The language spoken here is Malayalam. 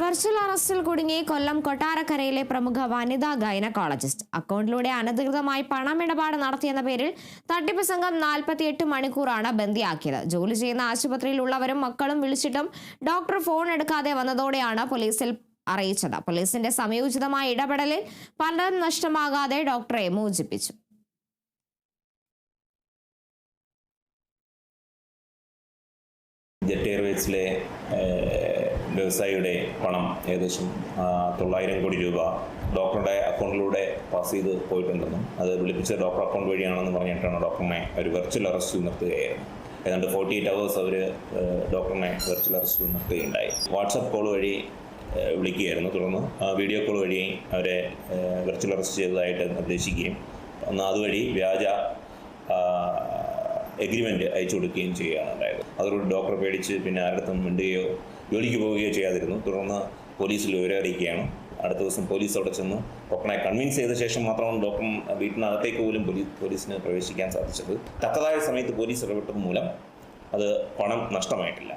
വെർച്വൽ അറസ്റ്റിൽ കുടുങ്ങി കൊല്ലം കൊട്ടാരക്കരയിലെ പ്രമുഖ വനിതാ ഗൈനക്കോളജിസ്റ്റ്. അക്കൗണ്ടിലൂടെ അനധികൃതമായി പണമിടപാട് നടത്തിയെന്ന പേരിൽ തട്ടിപ്പ് സംഘം നാൽപ്പത്തിയെട്ട് മണിക്കൂറാണ് ബന്ദിയാക്കിയത്. ജോലി ചെയ്യുന്ന ആശുപത്രിയിലുള്ളവരും മക്കളും വിളിച്ചിട്ടും ഡോക്ടർ ഫോൺ എടുക്കാതെ വന്നതോടെയാണ് പോലീസിൽ അറിയിച്ചത്. പോലീസിന്റെ സമയോചിതമായ ഇടപെടലിൽ പലരും നഷ്ടമാകാതെ ഡോക്ടറെ മോചിപ്പിച്ചു. ജെറ്റ് എയർവേസിലെ വ്യവസായിയുടെ പണം ഏകദേശം തൊള്ളായിരം കോടി രൂപ ഡോക്ടറുടെ അക്കൗണ്ടിലൂടെ പാസ് ചെയ്ത് പോയിട്ടുണ്ടെന്നും അത് വിളിപ്പിച്ച ഡോക്ടർ അക്കൗണ്ട് വഴിയാണെന്ന് പറഞ്ഞിട്ടാണ് ഡോക്ടറിനെ ഒരു വെർച്വൽ അറസ്റ്റ് നിർത്തുകയായിരുന്നു. ഏതാണ്ട് ഫോർട്ടി എയ്റ്റ് അവേഴ്സ് അവർ ഡോക്ടറിനെ വെർച്വൽ അറസ്റ്റ് നിർത്തുകയുണ്ടായി. വാട്സപ്പ് കോൾ വഴി വിളിക്കുകയായിരുന്നു. തുടർന്ന് വീഡിയോ കോൾ വഴി അവരെ വെർച്വൽ അറസ്റ്റ് ചെയ്തതായിട്ട് നിർദ്ദേശിക്കുകയും ഒന്ന് അതുവഴി വ്യാജ എഗ്രിമെന്റ് അയച്ചു കൊടുക്കുകയും ചെയ്യുകയാണ് അതോടുകൂടി ഡോക്ടറെ പേടിച്ച് പിന്നെ ആരുടെ മിണ്ടുകയോ ജോലിക്ക് പോവുകയോ ചെയ്യാതിരുന്നു. തുടർന്ന് പോലീസിൽ വിവരം അറിയിക്കുകയാണ്. അടുത്ത ദിവസം പോലീസ് അവിടെ ചെന്ന് ഡോക്ടറെ കൺവിൻസ് ചെയ്ത ശേഷം മാത്രമാണ് ഡോക്ടർ വീട്ടിനകത്തേക്ക് പോലും പോലീസ് പോലീസിന് പ്രവേശിക്കാൻ സാധിച്ചത്. തക്കതായ സമയത്ത് പോലീസ് ഇടപെട്ടത് മൂലം അത് പണം നഷ്ടമായിട്ടില്ല.